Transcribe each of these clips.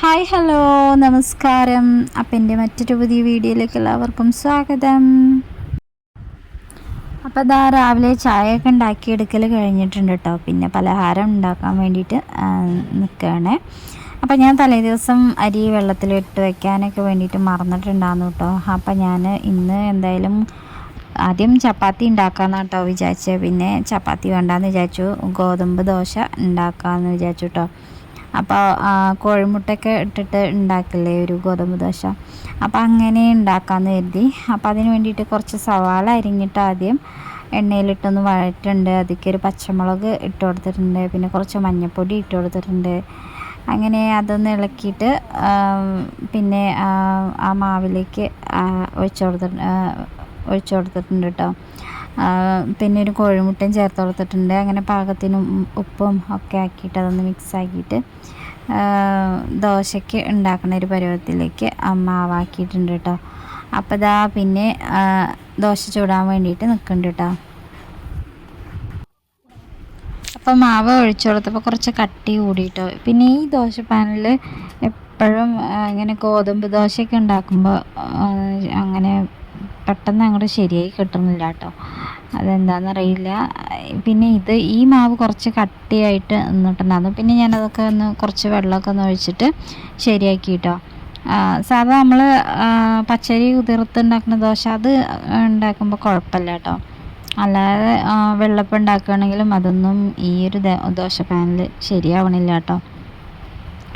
Hi hello നമസ്കാരം. അപ്പം എന്റെ മറ്റൊരു പുതിയ വീഡിയോയിലേക്ക് എല്ലാവർക്കും സ്വാഗതം. അപ്പോൾ ഇതാ രാവിലെ ചായയൊക്കെ ഉണ്ടാക്കിയെടുക്കൽ കഴിഞ്ഞിട്ടുണ്ട് കേട്ടോ. പിന്നെ പലഹാരം ഉണ്ടാക്കാൻ വേണ്ടിയിട്ട് നിൽക്കുകയാണ് അപ്പോൾ ഞാൻ തലേ ദിവസം അരി വെള്ളത്തിലിട്ട് വെക്കാനൊക്കെ വേണ്ടിയിട്ട് മറന്നിട്ടുണ്ടായിരുന്നു കേട്ടോ. അപ്പോൾ ഞാൻ ഇന്ന് എന്തായാലും ആദ്യം ചപ്പാത്തി ഉണ്ടാക്കാമെന്ന് കേട്ടോ വിചാരിച്ചത് പിന്നെ ചപ്പാത്തി വേണ്ടാന്ന് വിചാരിച്ചു. ഗോതമ്പ് ദോശ ഉണ്ടാക്കാമെന്ന് വിചാരിച്ചു കേട്ടോ. അപ്പോൾ കോഴിമുട്ടയൊക്കെ ഇട്ടിട്ട് ഉണ്ടാക്കില്ലേ ഒരു ഗോതമ്പ് ദോശ? അപ്പോൾ അങ്ങനെ ഉണ്ടാക്കാമെന്ന് കരുതി. അപ്പോൾ അതിന് വേണ്ടിയിട്ട് കുറച്ച് സവാള അരിഞ്ഞിട്ട് ആദ്യം എണ്ണയിലിട്ടൊന്ന് വഴറ്റുണ്ട് അതിലേക്ക് ഒരു പച്ചമുളക് ഇട്ട് കൊടുത്തിട്ടുണ്ട്. പിന്നെ കുറച്ച് മഞ്ഞൾപ്പൊടി ഇട്ട് കൊടുത്തിട്ടുണ്ട്. അങ്ങനെ അതൊന്ന് ഇളക്കിയിട്ട് പിന്നെ ആ മാവിലേക്ക് ഒഴിച്ചു കൊടുത്തിട്ട് ഒഴിച്ചു കൊടുത്തിട്ടുണ്ട് കേട്ടോ പിന്നെ ഒരു കോഴിമുട്ടയും ചേർത്ത് കൊടുത്തിട്ടുണ്ട്. അങ്ങനെ പാകത്തിന് ഉപ്പും ഒക്കെ ആക്കിയിട്ട് അതൊന്ന് മിക്സ് ആക്കിയിട്ട് ദോശയ്ക്ക് ഉണ്ടാക്കുന്ന ഒരു പരുവത്തിലേക്ക് മാവാക്കിയിട്ടുണ്ട് കേട്ടോ അപ്പോൾ ഇതാ പിന്നെ ദോശ ചൂടാൻ വേണ്ടിയിട്ട് നിൽക്കുന്നുണ്ട് കേട്ടോ അപ്പോൾ മാവ് ഒഴിച്ചു കൊടുത്തപ്പോൾ കുറച്ച് കട്ടി കൂടിയിട്ടോ പിന്നെ ഈ ദോശ പാനിൽ എപ്പോഴും ഇങ്ങനെ ഗോതമ്പ് ദോശയൊക്കെ ഉണ്ടാക്കുമ്പോൾ അങ്ങനെ പെട്ടെന്ന് അങ്ങോട്ട് ശരിയായി കിട്ടുന്നില്ല കേട്ടോ അതെന്താണെന്നറിയില്ല പിന്നെ ഇത് ഈ മാവ് കുറച്ച് കട്ടിയായിട്ട് നിന്നിട്ടുണ്ടായിരുന്നു. പിന്നെ ഞാനതൊക്കെ ഒന്ന് കുറച്ച് വെള്ളമൊക്കെ ഒന്ന് ഒഴിച്ചിട്ട് ശരിയാക്കി കേട്ടോ സാധാ നമ്മൾ പച്ചരി കുതിർത്ത് ഉണ്ടാക്കുന്ന ദോശ അത് ഉണ്ടാക്കുമ്പോൾ കുഴപ്പമില്ല കേട്ടോ അല്ലാതെ വെള്ളപ്പം ഉണ്ടാക്കുകയാണെങ്കിലും അതൊന്നും ഈ ഒരു ദോശ പാനിൽ ശരിയാവണില്ല കേട്ടോ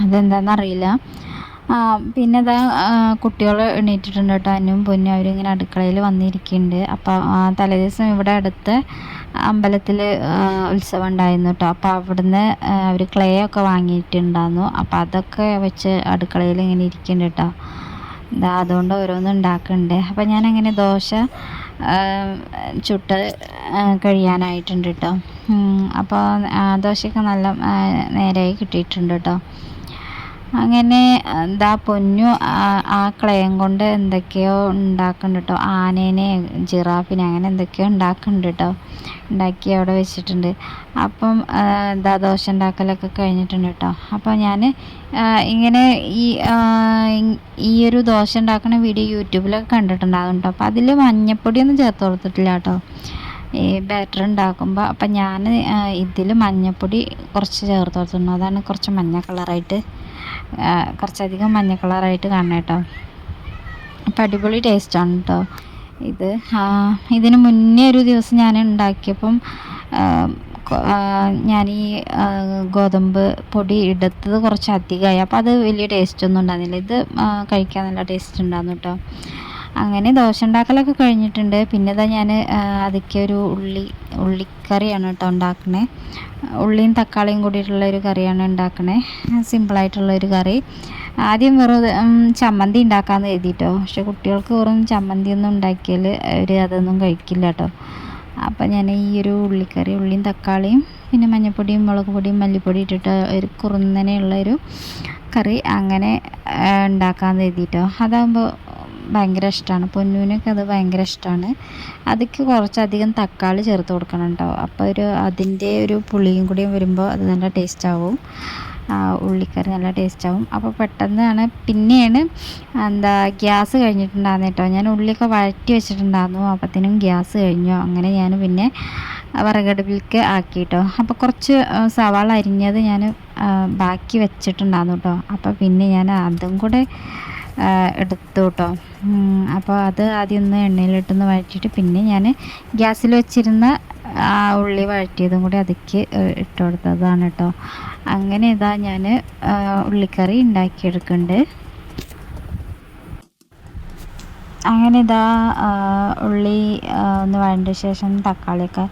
അതെന്താണെന്നറിയില്ല പിന്നെ ഇതാ കുട്ടികൾ എണീറ്റിട്ടുണ്ട് കേട്ടോ. അന്നും പൊന്നും അവരിങ്ങനെ അടുക്കളയിൽ വന്നിരിക്കുന്നുണ്ട്. അപ്പോൾ തലേദിവസം ഇവിടെ അടുത്ത് അമ്പലത്തിൽ ഉത്സവം ഉണ്ടായിരുന്നു കേട്ടോ. അപ്പോൾ അവിടുന്ന് അവർ ക്ലേ ഒക്കെ വാങ്ങിയിട്ടുണ്ടായിരുന്നു. അപ്പോൾ അതൊക്കെ വെച്ച് അടുക്കളയിൽ ഇങ്ങനെ ഇരിക്കുന്നുണ്ട് കേട്ടോ. അതുകൊണ്ട് ഓരോന്നും ഉണ്ടാക്കുന്നുണ്ട്. അപ്പോൾ ഞാനങ്ങനെ ദോശ ചുട്ട് കഴിയാനായിട്ടുണ്ട് കേട്ടോ. അപ്പോൾ ദോശയൊക്കെ നല്ല നേരെയായി കിട്ടിയിട്ടുണ്ട് കേട്ടോ. അങ്ങനെ എന്താ പൊന്നു ആ ക്ലയം കൊണ്ട് എന്തൊക്കെയോ ഉണ്ടാക്കുന്നുണ്ട് കേട്ടോ ആനേനെ ജിറാഫിനെ അങ്ങനെ എന്തൊക്കെയോ ഉണ്ടാക്കുന്നുണ്ട് കേട്ടോ ഉണ്ടാക്കി അവിടെ വെച്ചിട്ടുണ്ട്. അപ്പം എന്താ ദോശ ഉണ്ടാക്കലൊക്കെ കഴിഞ്ഞിട്ടുണ്ട് കേട്ടോ അപ്പോൾ ഞാൻ ഇങ്ങനെ ഈ ഈ ഒരു ദോശ ഉണ്ടാക്കുന്ന വീഡിയോ യൂട്യൂബിലൊക്കെ കണ്ടിട്ടുണ്ടാകും കേട്ടോ അപ്പോൾ അതിൽ മഞ്ഞപ്പൊടിയൊന്നും ചേർത്ത് കൊടുത്തിട്ടില്ല കേട്ടോ ഈ ബാറ്റർ ഉണ്ടാക്കുമ്പോൾ അപ്പം ഞാൻ ഇതിൽ മഞ്ഞപ്പൊടി കുറച്ച് ചേർത്ത് കൊടുത്തിട്ടുണ്ട്. അതാണ് കുറച്ച് മഞ്ഞ കളറായിട്ട് കുറച്ചധികം മഞ്ഞ കളറായിട്ട് കാണണം കേട്ടോ. അപ്പം അടിപൊളി ടേസ്റ്റാണ് കേട്ടോ ഇത് ഇതിന് മുന്നേ ഒരു ദിവസം ഞാൻ ഉണ്ടാക്കിയപ്പം ഞാൻ ഈ ഗോതമ്പ് പൊടി എടുത്തത് കുറച്ച് അധികമായി. അപ്പോൾ അത് വലിയ ടേസ്റ്റ് ഒന്നും ഉണ്ടായിരുന്നില്ല. ഇത് കഴിക്കാൻ നല്ല ടേസ്റ്റ് ഉണ്ടായിരുന്നു കേട്ടോ അങ്ങനെ ദോശ ഉണ്ടാക്കലൊക്കെ കഴിഞ്ഞിട്ടുണ്ട്. പിന്നെ ഇതാ ഞാൻ അതൊക്കെ ഒരു ഉള്ളി ഉള്ളിക്കറിയാണ് കേട്ടോ ഉണ്ടാക്കണേ. ഉള്ളിയും തക്കാളിയും കൂടിയിട്ടുള്ള ഒരു കറിയാണ് ഉണ്ടാക്കണേ. സിമ്പിളായിട്ടുള്ള ഒരു കറി. ആദ്യം വെറും ചമ്മന്തി ഉണ്ടാക്കാമെന്ന് എഴുതിയിട്ടോ പക്ഷെ കുട്ടികൾക്ക് വെറും ചമ്മന്തി ഒന്നും ഉണ്ടാക്കിയാൽ അവർ അതൊന്നും കഴിക്കില്ല കേട്ടോ. അപ്പം ഞാൻ ഈ ഒരു ഉള്ളിക്കറി ഉള്ളിയും തക്കാളിയും പിന്നെ മഞ്ഞൾപ്പൊടിയും മുളക് പൊടിയും മല്ലിപ്പൊടി ഇട്ടിട്ട് ഒരു കുറുന്നനെയുള്ള ഒരു കറി അങ്ങനെ ഉണ്ടാക്കാമെന്ന് എഴുതിയിട്ടോ അതാകുമ്പോൾ ഭയങ്കര ഇഷ്ടമാണ് പൊന്നൂനൊക്കെ അത് ഭയങ്കര ഇഷ്ടമാണ് അതിക്ക് കുറച്ചധികം തക്കാളി ചേർത്ത് കൊടുക്കണം കേട്ടോ അപ്പോൾ ഒരു അതിന്റെ ഒരു പുളിയും കൂടിയും വരുമ്പോൾ അത് നല്ല ടേസ്റ്റ് ആവും. ഉള്ളിക്കറി നല്ല ടേസ്റ്റ് ആവും. അപ്പോൾ പെട്ടെന്നാണ് പിന്നെയാണ് എന്താ ഗ്യാസ് കഴിഞ്ഞിട്ടുണ്ടായിരുന്നു കേട്ടോ ഞാൻ ഉള്ളിയൊക്കെ വഴറ്റി വെച്ചിട്ടുണ്ടായിരുന്നു. അപ്പത്തിനും ഗ്യാസ് കഴിഞ്ഞു. അങ്ങനെ ഞാൻ പിന്നെ വിറകടുപ്പിലേക്ക് ആക്കി കേട്ടോ അപ്പോൾ കുറച്ച് സവാള അരിഞ്ഞത് ഞാൻ ബാക്കി വെച്ചിട്ടുണ്ടായിരുന്നു കേട്ടോ അപ്പോൾ പിന്നെ ഞാൻ അതും കൂടെ എടുത്തു കേട്ടോ അപ്പോൾ അത് ആദ്യം ഒന്ന് എണ്ണയിലിട്ടൊന്ന് വഴറ്റിയിട്ട് പിന്നെ ഞാൻ ഗ്യാസിൽ വെച്ചിരുന്ന ആ ഉള്ളി വഴറ്റിയതും കൂടി അതിക്ക് ഇട്ട് കൊടുത്തതാണ് കേട്ടോ അങ്ങനെ ഇതാ ഞാൻ ഉള്ളിക്കറി ഉണ്ടാക്കിയെടുക്കുന്നുണ്ട്. അങ്ങനെ ഇതാ ഉള്ളി ഒന്ന് വഴണ്ട ശേഷം തക്കാളിയൊക്കെ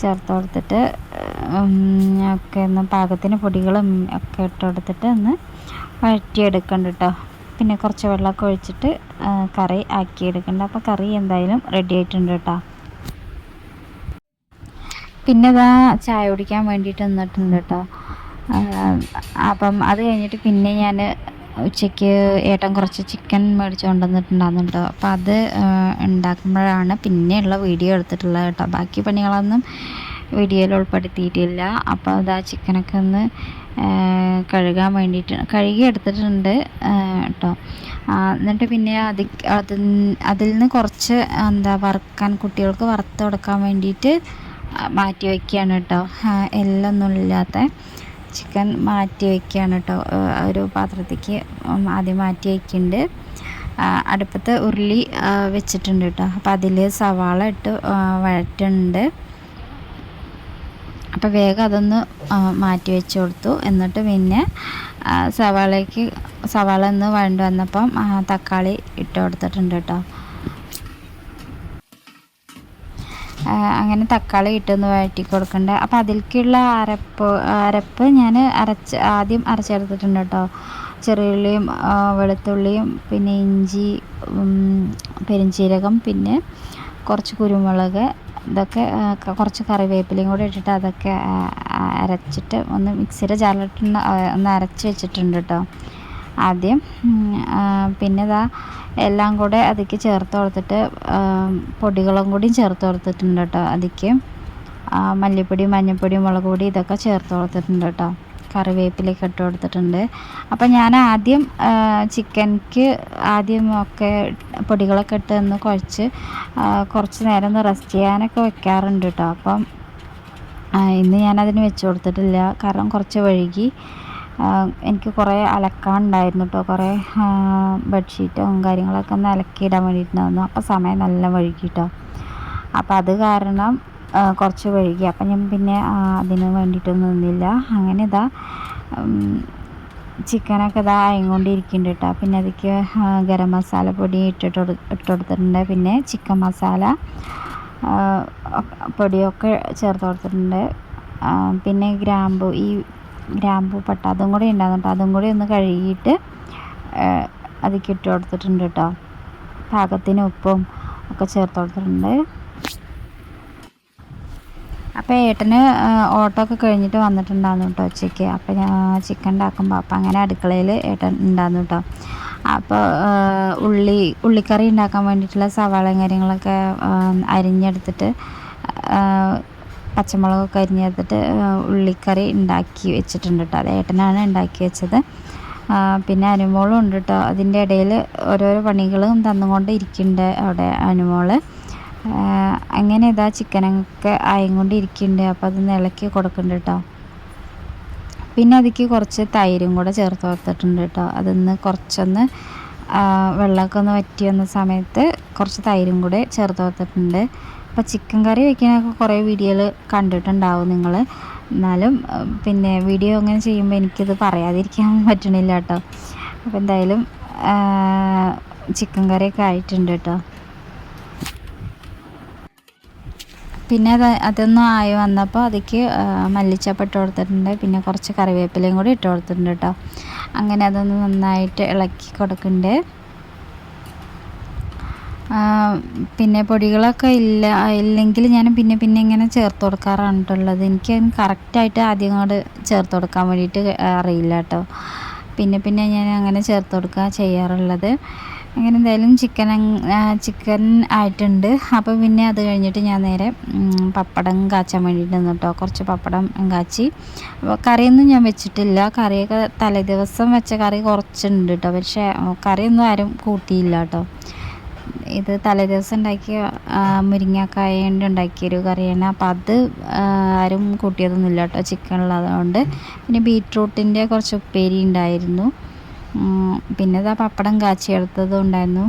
ചേർത്ത് കൊടുത്തിട്ട് ഒക്കെ ഒന്ന് പാകത്തിന് പൊടികളും ഒക്കെ ഇട്ട് കൊടുത്തിട്ട് ഒന്ന് വഴറ്റിയെടുക്കണ്ട കേട്ടോ പിന്നെ കുറച്ച് വെള്ളമൊക്കെ ഒഴിച്ചിട്ട് കറി ആക്കി എടുക്കണ്ട അപ്പോൾ കറി എന്തായാലും റെഡി ആയിട്ടുണ്ട് കേട്ടോ പിന്നെ ഇതാ ചായ കുടിക്കാൻ വേണ്ടിയിട്ട് നിന്നിട്ടുണ്ട് കേട്ടോ അപ്പം അത് കഴിഞ്ഞിട്ട് പിന്നെ ഞാൻ ഉച്ചയ്ക്ക് ഏട്ടൻ കുറച്ച് ചിക്കൻ മേടിച്ച് കൊണ്ടുവന്നിട്ടുണ്ടാകുന്നുണ്ടോ അപ്പോൾ അത് ഉണ്ടാക്കുമ്പോഴാണ് പിന്നെയുള്ള വീഡിയോ എടുത്തിട്ടുള്ളത് കേട്ടോ ബാക്കി പണികളൊന്നും വീഡിയോയിൽ ഉൾപ്പെടുത്തിയിട്ടില്ല. അപ്പോൾ അതാ ചിക്കനൊക്കെ ഒന്ന് കഴുകാൻ വേണ്ടിയിട്ട് കഴുകി എടുത്തിട്ടുണ്ട് കേട്ടോ എന്നിട്ട് പിന്നെ അതി അത് അതിൽ നിന്ന് കുറച്ച് എന്താ വറുക്കാൻ കുട്ടികൾക്ക് വറുത്ത് കൊടുക്കാൻ വേണ്ടിയിട്ട് മാറ്റി വയ്ക്കുകയാണ് കേട്ടോ എല്ലൊന്നും ഇല്ലാത്ത ചിക്കൻ മാറ്റി വയ്ക്കുകയാണ് കേട്ടോ ഒരു പാത്രത്തേക്ക് ആദ്യം മാറ്റി വയ്ക്കുന്നുണ്ട്. അടുപ്പത്ത് ഉരുളി വെച്ചിട്ടുണ്ട് കേട്ടോ അപ്പോൾ അതിൽ സവാള ഇട്ട് വഴറ്റുന്നുണ്ട്. അപ്പോൾ വേഗം അതൊന്ന് മാറ്റി വെച്ച് കൊടുത്തു. എന്നിട്ട് പിന്നെ സവാളയ്ക്ക് സവാള ഒന്ന് വേണ്ടി വന്നപ്പം തക്കാളി ഇട്ട് കൊടുത്തിട്ടുണ്ട് കേട്ടോ. അങ്ങനെ തക്കാളി ഇട്ടൊന്ന് വഴറ്റി കൊടുക്കണ്ടേ. അപ്പോൾ അതിലേക്കുള്ള അരപ്പ് അരപ്പ് ഞാൻ അരച്ച് ആദ്യം അരച്ചെടുത്തിട്ടുണ്ട് കേട്ടോ. ചെറിയുള്ളിയും വെളുത്തുള്ളിയും പിന്നെ ഇഞ്ചി പെരിഞ്ചീരകം പിന്നെ കുറച്ച് കുരുമുളക് ഇതൊക്കെ കുറച്ച് കറിവേപ്പിലയും കൂടി ഇട്ടിട്ട് അതൊക്കെ അരച്ചിട്ട് ഒന്ന് മിക്സിയുടെ ചാലിട്ട് ഒന്ന് അരച്ച് വെച്ചിട്ടുണ്ട് കേട്ടോ ആദ്യം പിന്നെ ഇതാ എല്ലാം കൂടെ അതിക്ക് ചേർത്ത് കൊടുത്തിട്ട് പൊടികളും കൂടിയും ചേർത്ത് കൊടുത്തിട്ടുണ്ട് കേട്ടോ അതിക്ക്. മല്ലിപ്പൊടി മഞ്ഞൾപ്പൊടി മുളക് പൊടി ഇതൊക്കെ ചേർത്ത് കൊടുത്തിട്ടുണ്ട് കേട്ടോ കറിവേപ്പിലൊക്കെ ഇട്ട് കൊടുത്തിട്ടുണ്ട്. അപ്പം ഞാൻ ആദ്യം ചിക്കൻക്ക് ആദ്യം ഒക്കെ പൊടികളൊക്കെ ഇട്ട് ഒന്ന് കുഴച്ച് കുറച്ച് നേരം ഒന്ന് റെസ്റ്റ് ചെയ്യാനൊക്കെ വെക്കാറുണ്ട് കേട്ടോ അപ്പം ഇന്ന് ഞാനതിന് വെച്ച് കൊടുത്തിട്ടില്ല. കാരണം കുറച്ച് വഴുകി എനിക്ക് കുറേ അലക്കാനുണ്ടായിരുന്നു കേട്ടോ കുറേ ബെഡ്ഷീറ്റും കാര്യങ്ങളൊക്കെ ഒന്ന് അലക്കിയിടാൻ വേണ്ടിയിട്ടുണ്ടായിരുന്നു. അപ്പോൾ സമയം നല്ല വഴുകി കേട്ടോ അപ്പോൾ അത് കാരണം കുറച്ച് കഴുകി അപ്പം ഞാൻ പിന്നെ അതിന് വേണ്ടിയിട്ടൊന്നും നിന്നില്ല. അങ്ങനെ ഇതാ ചിക്കനൊക്കെ ഇതാ ആയിക്കൊണ്ടിരിക്കുന്നുണ്ട് കേട്ടോ പിന്നെ അതിക്ക് ഗരം മസാല പൊടി ഇട്ടിട്ട് ഇട്ട് കൊടുത്തിട്ടുണ്ട്. പിന്നെ ചിക്കൻ മസാല പൊടിയൊക്കെ ചേർത്ത് കൊടുത്തിട്ടുണ്ട്. പിന്നെ ഗ്രാമ്പു ഈ ഗ്രാമ്പു പട്ട അതും കൂടി ഉണ്ടാകും അതും കൂടി ഒന്ന് കഴുകിയിട്ട് അതിക്ക് ഇട്ട് കൊടുത്തിട്ടുണ്ട് കേട്ടോ പാകത്തിന് ഉപ്പും ഒക്കെ ചേർത്ത് കൊടുത്തിട്ടുണ്ട്. അപ്പോൾ ഏട്ടന് ഓട്ടോ ഒക്കെ കഴിഞ്ഞിട്ട് വന്നിട്ടുണ്ടായിരുന്നു കേട്ടോ ഉച്ചയ്ക്ക്. അപ്പോൾ ഞാൻ ചിക്കൻ ഉണ്ടാക്കുമ്പോൾ അപ്പോൾ അങ്ങനെ അടുക്കളയിൽ ഏട്ടൻ ഉണ്ടായിരുന്നു കേട്ടോ. അപ്പോൾ ഉള്ളി ഉള്ളിക്കറി ഉണ്ടാക്കാൻ വേണ്ടിയിട്ടുള്ള സവാളയും കാര്യങ്ങളൊക്കെ അരിഞ്ഞെടുത്തിട്ട് പച്ചമുളകൊക്കെ അരിഞ്ഞെടുത്തിട്ട് ഉള്ളിക്കറി ഉണ്ടാക്കി വെച്ചിട്ടുണ്ട് കേട്ടോ. അത് ഏട്ടനാണ് ഉണ്ടാക്കി വെച്ചത്. പിന്നെ അനുമോളും ഉണ്ട് കേട്ടോ. അതിന്റെ ഇടയിൽ ഓരോരോ പണികളും തന്നുകൊണ്ട് ഇരിക്കുന്നുണ്ട് അവിടെ അനുമോൾ. അങ്ങനെ ഇതാ ചിക്കനൊക്കെ ആയിക്കൊണ്ടിരിക്കുന്നുണ്ട് അപ്പോൾ അതൊന്ന് ഇളക്കി കൊടുക്കുന്നുണ്ട് കേട്ടോ പിന്നെ അതിക്ക് കുറച്ച് തൈരും കൂടെ ചേർത്ത് കൊടുത്തിട്ടുണ്ട് കേട്ടോ അതൊന്ന് കുറച്ചൊന്ന് വെള്ളമൊക്കെ ഒന്ന് വറ്റി വന്ന സമയത്ത് കുറച്ച് തൈരും കൂടെ ചേർത്ത് കൊടുത്തിട്ടുണ്ട്. അപ്പോൾ ചിക്കൻ കറി വയ്ക്കാനൊക്കെ കുറേ വീഡിയോകൾ കണ്ടിട്ടുണ്ടാവും നിങ്ങൾ എന്നാലും പിന്നെ വീഡിയോ അങ്ങനെ ചെയ്യുമ്പോൾ എനിക്കിത് പറയാതിരിക്കാൻ പറ്റണില്ല കേട്ടോ അപ്പോൾ എന്തായാലും ചിക്കൻ കറിയൊക്കെ ആയിട്ടുണ്ട് കേട്ടോ പിന്നെ അത് അതൊന്നും ആയി വന്നപ്പോൾ അതിക്ക് മല്ലിച്ചപ്പ് ഇട്ട് കൊടുത്തിട്ടുണ്ട്. പിന്നെ കുറച്ച് കറിവേപ്പിലയും കൂടി ഇട്ട് കൊടുത്തിട്ടുണ്ട് കേട്ടോ. അങ്ങനെ അതൊന്ന് നന്നായിട്ട് ഇളക്കി കൊടുക്കുന്നുണ്ട്. പിന്നെ പൊടികളൊക്കെ ഇല്ല ഇല്ലെങ്കിൽ ഞാൻ പിന്നെ പിന്നെ ഇങ്ങനെ ചേർത്ത് കൊടുക്കാറാണ് എനിക്ക് കറക്റ്റായിട്ട് ആദ്യം അങ്ങോട്ട് ചേർത്ത് കൊടുക്കാൻ വേണ്ടിയിട്ട് അറിയില്ല കേട്ടോ പിന്നെ പിന്നെ ഞാൻ അങ്ങനെ ചേർത്ത് കൊടുക്കുക ചെയ്യാറുള്ളത്. അങ്ങനെ എന്തായാലും ചിക്കൻ ചിക്കൻ ആയിട്ടുണ്ട്. അപ്പോൾ പിന്നെ അത് കഴിഞ്ഞിട്ട് ഞാൻ നേരെ പപ്പടം കാച്ചാൻ വേണ്ടിയിട്ട് നിന്നു കേട്ടോ കുറച്ച് പപ്പടം കാച്ചി. അപ്പോൾ കറിയൊന്നും ഞാൻ വെച്ചിട്ടില്ല. കറിയൊക്കെ തലേ ദിവസം വെച്ച കറി കുറച്ചുണ്ട് കേട്ടോ പക്ഷേ കറിയൊന്നും ആരും കൂട്ടിയില്ല കേട്ടോ ഇത് തലേ ദിവസം ഉണ്ടാക്കിയ മുരിങ്ങക്കായ കൊണ്ട് ഉണ്ടാക്കിയൊരു കറിയാണ്. അപ്പം അത് ആരും കൂട്ടിയതൊന്നുമില്ല കേട്ടോ ചിക്കൻ ഉള്ളതുകൊണ്ട്. പിന്നെ ബീട്രൂട്ടിന്റെ കുറച്ച് ഉപ്പേരി ഉണ്ടായിരുന്നു. പിന്നെ ഇതാ പപ്പടം കാച്ചിയെടുത്തതും ഉണ്ടായിരുന്നു.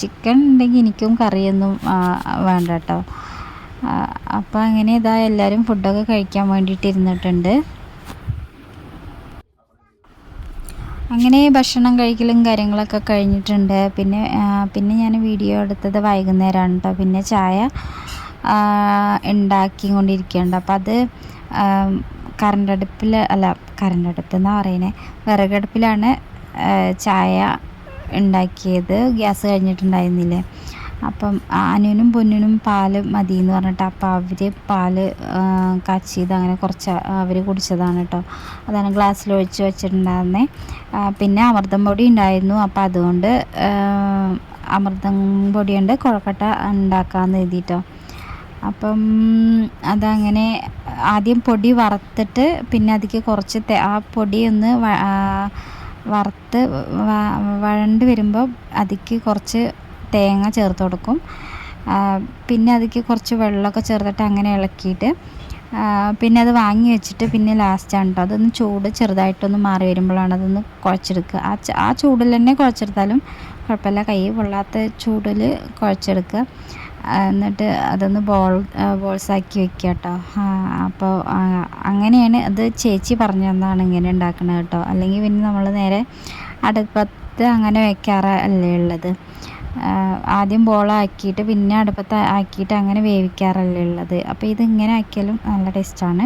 ചിക്കൻ ഉണ്ടെങ്കിൽ എനിക്കും കറിയൊന്നും വേണ്ട കേട്ടോ അപ്പോൾ അങ്ങനെ ഇതാ എല്ലാവരും ഫുഡൊക്കെ കഴിക്കാൻ വേണ്ടിയിട്ട് ഇരുന്നിട്ടുണ്ട്. അങ്ങനെ ഭക്ഷണം കഴിക്കലും കാര്യങ്ങളൊക്കെ കഴിഞ്ഞിട്ടുണ്ട്. പിന്നെ പിന്നെ ഞാൻ വീഡിയോ എടുത്തത് വൈകുന്നേരമാണ് കേട്ടോ പിന്നെ ചായ ഉണ്ടാക്കി കൊണ്ടിരിക്കുകയുണ്ട് അപ്പോൾ അത് കറണ്ട് അടുപ്പിൽ അല്ല കറണ്ട് അടുപ്പ് എന്നാണ് പറയുന്നത് വിറകടുപ്പിലാണ് ചായ ഉണ്ടാക്കിയത് ഗ്യാസ് കഴിഞ്ഞിട്ടുണ്ടായിരുന്നില്ലേ? അപ്പം അനുവിനും പൊന്നിനും പാൽ മതി എന്ന് പറഞ്ഞിട്ട് അപ്പോൾ അവർ പാൽ കാച്ചിയത് അങ്ങനെ കുറച്ച് അവർ കുടിച്ചതാണ് കേട്ടോ. അതാണ് ഗ്ലാസ്സിൽ ഒഴിച്ച് വെച്ചിട്ടുണ്ടായിരുന്നേ. പിന്നെ അമൃതം പൊടി ഉണ്ടായിരുന്നു. അപ്പോൾ അതുകൊണ്ട് അമൃതം പൊടി കൊണ്ട് കുഴക്കട്ട ഉണ്ടാക്കാമെന്ന് എഴുതിയിട്ടോ അപ്പം അതങ്ങനെ ആദ്യം പൊടി വറുത്തിട്ട് പിന്നെ അതിലേക്ക് കുറച്ച് ആ പൊടി ഒന്ന് വറുത്ത് വഴണ്ട് വരുമ്പോൾ അതിക്ക് കുറച്ച് തേങ്ങ ചേർത്ത് കൊടുക്കും. പിന്നെ അതിക്ക് കുറച്ച് വെള്ളമൊക്കെ ചേർത്തിട്ട് അങ്ങനെ ഇളക്കിയിട്ട് പിന്നെ അത് വാങ്ങി വെച്ചിട്ട് പിന്നെ ലാസ്റ്റാണ് കേട്ടോ അതൊന്ന് ചൂട് ചെറുതായിട്ടൊന്ന് മാറി വരുമ്പോഴാണ് അതൊന്ന് കുഴച്ചെടുക്കുക. ആ ആ ചൂടിൽ തന്നെ കുഴച്ചെടുത്താലും കുഴപ്പമില്ല. കൈ പൊള്ളാത്ത ചൂടിൽ കുഴച്ചെടുക്കുക. എന്നിട്ട് അതൊന്ന് ബോൾ ബോൾസാക്കി വെക്കുക കേട്ടോ. അപ്പോൾ അങ്ങനെയാണ് അത് ചേച്ചി പറഞ്ഞു തന്നാണ് ഇങ്ങനെ ഉണ്ടാക്കുന്നത് കേട്ടോ. അല്ലെങ്കിൽ പിന്നെ നമ്മൾ നേരെ അടുപ്പത്ത് അങ്ങനെ വെക്കാറല്ലേ ഉള്ളത്. ആദ്യം ബോളാക്കിയിട്ട് പിന്നെ അടുപ്പത്ത് ആക്കിയിട്ട് അങ്ങനെ വേവിക്കാറല്ലേ ഉള്ളത്. അപ്പോൾ ഇത് ഇങ്ങനെ ആക്കിയാലും നല്ല ടേസ്റ്റാണ്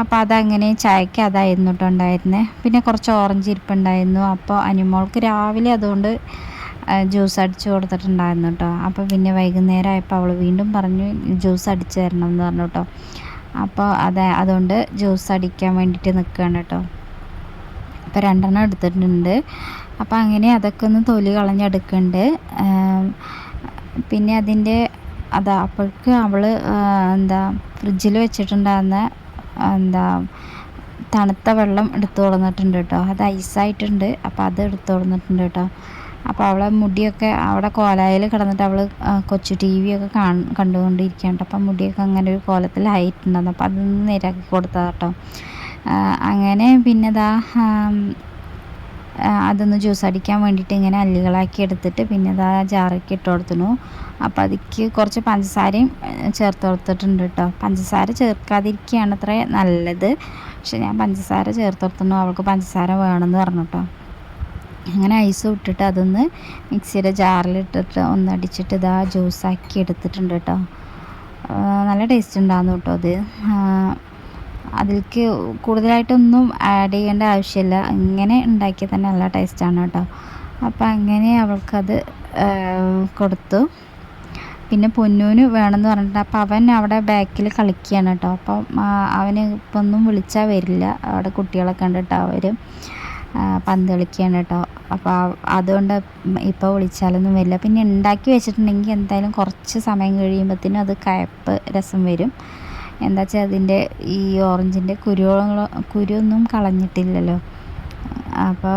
അപ്പോൾ അതങ്ങനെ ചായക്ക് അതായിരുന്നു കേട്ടോ ഉണ്ടായിരുന്നത് പിന്നെ കുറച്ച് ഓറഞ്ച് ഇരിപ്പുണ്ടായിരുന്നു. അപ്പോൾ അനിമോൾക്ക് രാവിലെ അതുകൊണ്ട് ജ്യൂസ് അടിച്ച് കൊടുത്തിട്ടുണ്ടായിരുന്നു കേട്ടോ അപ്പോൾ പിന്നെ വൈകുന്നേരം ആയപ്പോൾ അവൾ വീണ്ടും പറഞ്ഞു ജ്യൂസ് അടിച്ച് തരണം എന്ന് പറഞ്ഞു കേട്ടോ അപ്പോൾ അതെ അതുകൊണ്ട് ജ്യൂസ് അടിക്കാൻ വേണ്ടിയിട്ട് നിൽക്കുകയാണ് കേട്ടോ അപ്പോൾ രണ്ടെണ്ണം എടുത്തിട്ടുണ്ട്. അപ്പോൾ അങ്ങനെ അതൊക്കെ ഒന്ന് തൊലി കളഞ്ഞെടുക്കുന്നുണ്ട് പിന്നെ അതിന്റെ അതാ അപ്പോഴേക്ക് അവൾ എന്താ ഫ്രിഡ്ജിൽ വെച്ചിട്ടുണ്ടായിരുന്ന എന്താ തണുത്ത വെള്ളം എടുത്തു കൊടുന്നിട്ടുണ്ട് കേട്ടോ അത് ഐസായിട്ടുണ്ട്. അപ്പോൾ അത് എടുത്തു കൊടുന്നിട്ടുണ്ട് കേട്ടോ അപ്പോൾ അവളെ മുടിയൊക്കെ അവിടെ കോലായിൽ കിടന്നിട്ട് അവൾ കൊച്ചു ടി വി ഒക്കെ കാണ കണ്ടുകൊണ്ടിരിക്കുകയാണ്. അപ്പം മുടിയൊക്കെ അങ്ങനെ ഒരു കോലത്തിലായിട്ടുണ്ടായിരുന്നു അപ്പോൾ അതൊന്ന് നേരാക്കി കൊടുത്തതാട്ടോ അങ്ങനെ പിന്നെ ഇതാ അതൊന്ന് ജ്യൂസ് അടിക്കാൻ വേണ്ടിയിട്ട് ഇങ്ങനെ അല്ലുകളാക്കി എടുത്തിട്ട് പിന്നെ ആ ജാറൊക്കെ ഇട്ട് കൊടുത്തിനു. അപ്പോൾ അതിക്ക് കുറച്ച് പഞ്ചസാരയും ചേർത്ത് കൊടുത്തിട്ടുണ്ട് കേട്ടോ പഞ്ചസാര ചേർക്കാതിരിക്കുകയാണ് അത്ര നല്ലത്. പക്ഷെ ഞാൻ പഞ്ചസാര ചേർത്ത് കൊടുത്തിരുന്നു. അവൾക്ക് പഞ്ചസാര വേണമെന്ന് പറഞ്ഞു കേട്ടോ അങ്ങനെ ഐസ് ഇട്ടിട്ട് അതൊന്ന് മിക്സിയുടെ ജാറിലിട്ടിട്ട് ഒന്ന് അടിച്ചിട്ട് ഇതാ ജ്യൂസാക്കി എടുത്തിട്ടുണ്ട് കേട്ടോ. നല്ല ടേസ്റ്റ് ഉണ്ടാകുന്നു കേട്ടോ അത്. അതിലേക്ക് കൂടുതലായിട്ടൊന്നും ആഡ് ചെയ്യേണ്ട ആവശ്യമില്ല. ഇങ്ങനെ ഉണ്ടാക്കിയാൽ തന്നെ നല്ല ടേസ്റ്റാണ് കേട്ടോ. അപ്പം അങ്ങനെ അവൾക്കത് കൊടുത്തു. പിന്നെ പൊന്നൂന് വേണമെന്ന് പറഞ്ഞിട്ട് അപ്പോൾ അവൻ അവിടെ ബാക്കിൽ കളിക്കുകയാണ് കേട്ടോ. അപ്പം അവന് ഇപ്പം ഒന്നും വിളിച്ചാൽ വരില്ല. അവിടെ കുട്ടികളൊക്കെ ഉണ്ട് കേട്ടോ അവർ പന്ത് കളിക്കുകയാണ് കേട്ടോ അപ്പോൾ അതുകൊണ്ട് ഇപ്പോൾ വിളിച്ചാലൊന്നും വരില്ല. പിന്നെ ഉണ്ടാക്കി വെച്ചിട്ടുണ്ടെങ്കിൽ എന്തായാലും കുറച്ച് സമയം കഴിയുമ്പോഴത്തേനും അത് കയപ്പ് രസം വരും. എന്താ വെച്ചാൽ അതിന്റെ ഈ ഓറഞ്ചിന്റെ കുരുവളോ കുരുവൊന്നും കളഞ്ഞിട്ടില്ലല്ലോ. അപ്പോൾ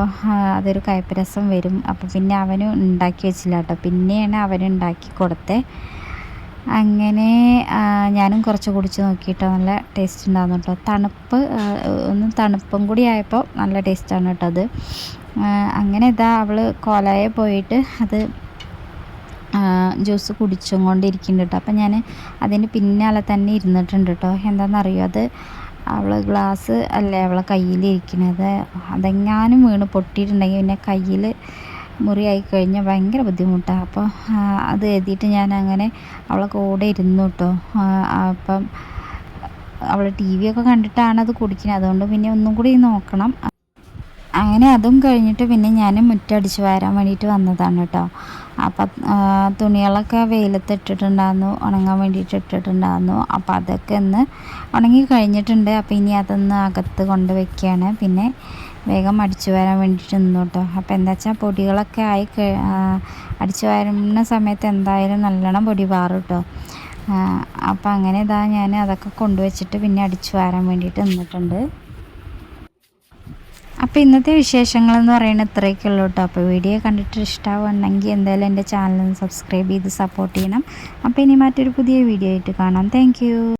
അതൊരു കയപ്പ് രസം വരും. അപ്പോൾ പിന്നെ അവന് ഉണ്ടാക്കി വെച്ചില്ല കേട്ടോ പിന്നെയാണ് അവന് ഉണ്ടാക്കി കൊടുത്തത് അങ്ങനെ ഞാനും കുറച്ച് കുടിച്ച് നോക്കിയിട്ടോ നല്ല ടേസ്റ്റ് ഉണ്ടാകുന്നു കേട്ടോ തണുപ്പ് ഒന്ന് തണുപ്പും കൂടി ആയപ്പോൾ നല്ല ടേസ്റ്റാണ് കേട്ടോ അത്. അങ്ങനെ ഇതാ അവൾ കോലായ പോയിട്ട് അത് ജ്യൂസ് കുടിച്ചും കൊണ്ടിരിക്കുന്നുണ്ട് കേട്ടോ അപ്പം ഞാൻ അതിന് പിന്നാലെ തന്നെ ഇരുന്നിട്ടുണ്ട് കേട്ടോ എന്താണെന്നറിയോ അത് അവൾ ഗ്ലാസ് അല്ലേ അവളെ കയ്യിലിരിക്കുന്നത് അതെങ്ങാനും വീണ് പൊട്ടിയിട്ടുണ്ടെങ്കിൽ പിന്നെ കയ്യിൽ മുറിയായി കഴിഞ്ഞാൽ ഭയങ്കര ബുദ്ധിമുട്ടാണ് അപ്പോൾ അത് എഴുതിയിട്ട് ഞാൻ അങ്ങനെ അവളെ കൂടെ ഇരുന്നു കേട്ടോ അപ്പം അവൾ ടി വി ഒക്കെ കണ്ടിട്ടാണ് അത് കുടിക്കുന്നത് അതുകൊണ്ട് പിന്നെ ഒന്നും കൂടി നോക്കണം. അങ്ങനെ അതും കഴിഞ്ഞിട്ട് പിന്നെ ഞാൻ മുറ്റടിച്ച് വരാൻ വേണ്ടിയിട്ട് വന്നതാണ് കേട്ടോ അപ്പം തുണികളൊക്കെ വെയിലത്ത് ഇട്ടിട്ടുണ്ടായിരുന്നു ഉണങ്ങാൻ വേണ്ടിയിട്ട് ഇട്ടിട്ടുണ്ടായിരുന്നു. അപ്പോൾ അതൊക്കെ ഒന്ന് ഉണങ്ങി കഴിഞ്ഞിട്ടുണ്ട്. അപ്പോൾ ഇനി അതൊന്ന് അകത്ത് കൊണ്ട് വെക്കുകയാണ് പിന്നെ വേഗം അടിച്ചു വരാൻ വേണ്ടിയിട്ട് നിന്നു കേട്ടോ. അപ്പോൾ എന്താ വെച്ചാൽ പൊടികളൊക്കെ ആയി അടിച്ചു വരുന്ന സമയത്ത് എന്തായാലും നല്ലോണം പൊടി പാറും കേട്ടോ. അപ്പോൾ അങ്ങനെ ഇതാ ഞാൻ അതൊക്കെ കൊണ്ടുവച്ചിട്ട് പിന്നെ അടിച്ചു വരാൻ വേണ്ടിയിട്ട് നിന്നിട്ടുണ്ട്. അപ്പോൾ ഇന്നത്തെ വിശേഷങ്ങൾ എന്ന് പറയുന്നത് ഇത്രയൊക്കെ ഉള്ളൂ കേട്ടോ. അപ്പോൾ വീഡിയോ കണ്ടിട്ട് ഇഷ്ടമാവുന്നുണ്ടെങ്കിൽ എന്തായാലും എന്റെ ചാനൽ സബ്സ്ക്രൈബ് ചെയ്ത് സപ്പോർട്ട് ചെയ്യണം. അപ്പോൾ ഇനി മറ്റൊരു പുതിയ വീഡിയോ ആയിട്ട് കാണാം. താങ്ക്